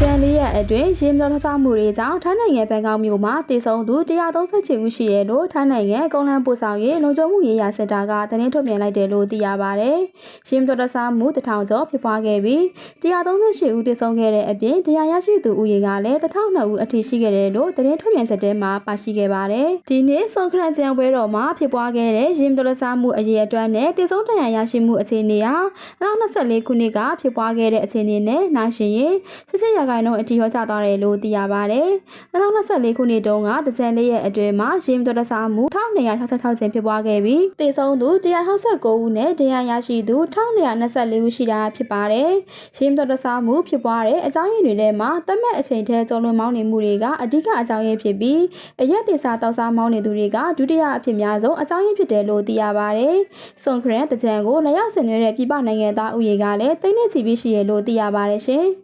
ကြံလေးရက်အတွင်းရင်းမြောထဆမှုတွေကြောင့်ထိုင်းနိုင်ငံဘန်ကောက်မြို့မှာတည်ဆုံသူ138ဦးရှိတယ်လို့ထိုင်းနိုင်ငံကုန်းလန်းပို့ဆောင်ရေးလုံခြုံမှုရေးရာစင်တာကသတင်းထုတ်ပြန်လိုက်တယ်လို့သိရပါဗျ။ရင်းမြောထဆမှုတထောင်ကျော်ဖြစ်ပွားခဲ့ပြီး138ဦးတည်ဆုံခဲ့တဲ့အပြင်တရားရရှိသူဦးရေကလည်း1002ဦးအထိရှိခဲ့တယ်လို့သတင်းထုတ်ပြန်ချက်ထဲမှာပါရှိခဲ့ပါတယ်။ဒီနေ့ဆွန်ခရန်ကျန်ပွဲတော်မှာဖြစ်ပွားခဲ့တဲ့ရင်းမြောထဆမှုအရေးအတွက်နဲ့တည်ဆုံတရားရရှိမှုအခြေအနေဟာ2024ခုနှစ်ကဖြစ်ပွားခဲ့တဲ့အခြေအနေနဲ့နိုင်ရှင်ရင်စစ်ရာခိုင်နှုန်းအထိဟောချသွားတယ်လို့သိရပါဗျ။2024ခုနှစ်တုန်းကတကြံလေးရဲ့အတွင်းမှာရင်းတော်တဆမှု1266ကျင်းဖြစ်ပွားခဲ့ပြီးတေဆုံးသူ169ဦးနဲ့တရားရရှိသူ1224ဦးရှိတာဖြစ်ပါတယ်။ရင်းတော်တဆမှုဖြစ်ပွားတဲ့အကြောင်းရင်းတွေထဲမှာတတ်မဲ့အချိန်ထဲကျော်လွန်မောင်းနေမှုတွေကအဓိကအကြောင်းရင်းဖြစ်ပြီးအရက်တေစာတောက်စားမောင်းနေသူတွေကဒုတိယအဖြစ်များဆုံးအကြောင်းရင်းဖြစ်တယ်လို့သိရပါတယ်။ဆွန်ခရန်တကြံကိုလက်ရောက်ဆင်နွှဲတဲ့ပြည်ပနိုင်ငံသားဥယေကလည်းတိတ်နေချီပြီးရှိရလို့သိရပါတယ်ရှင်။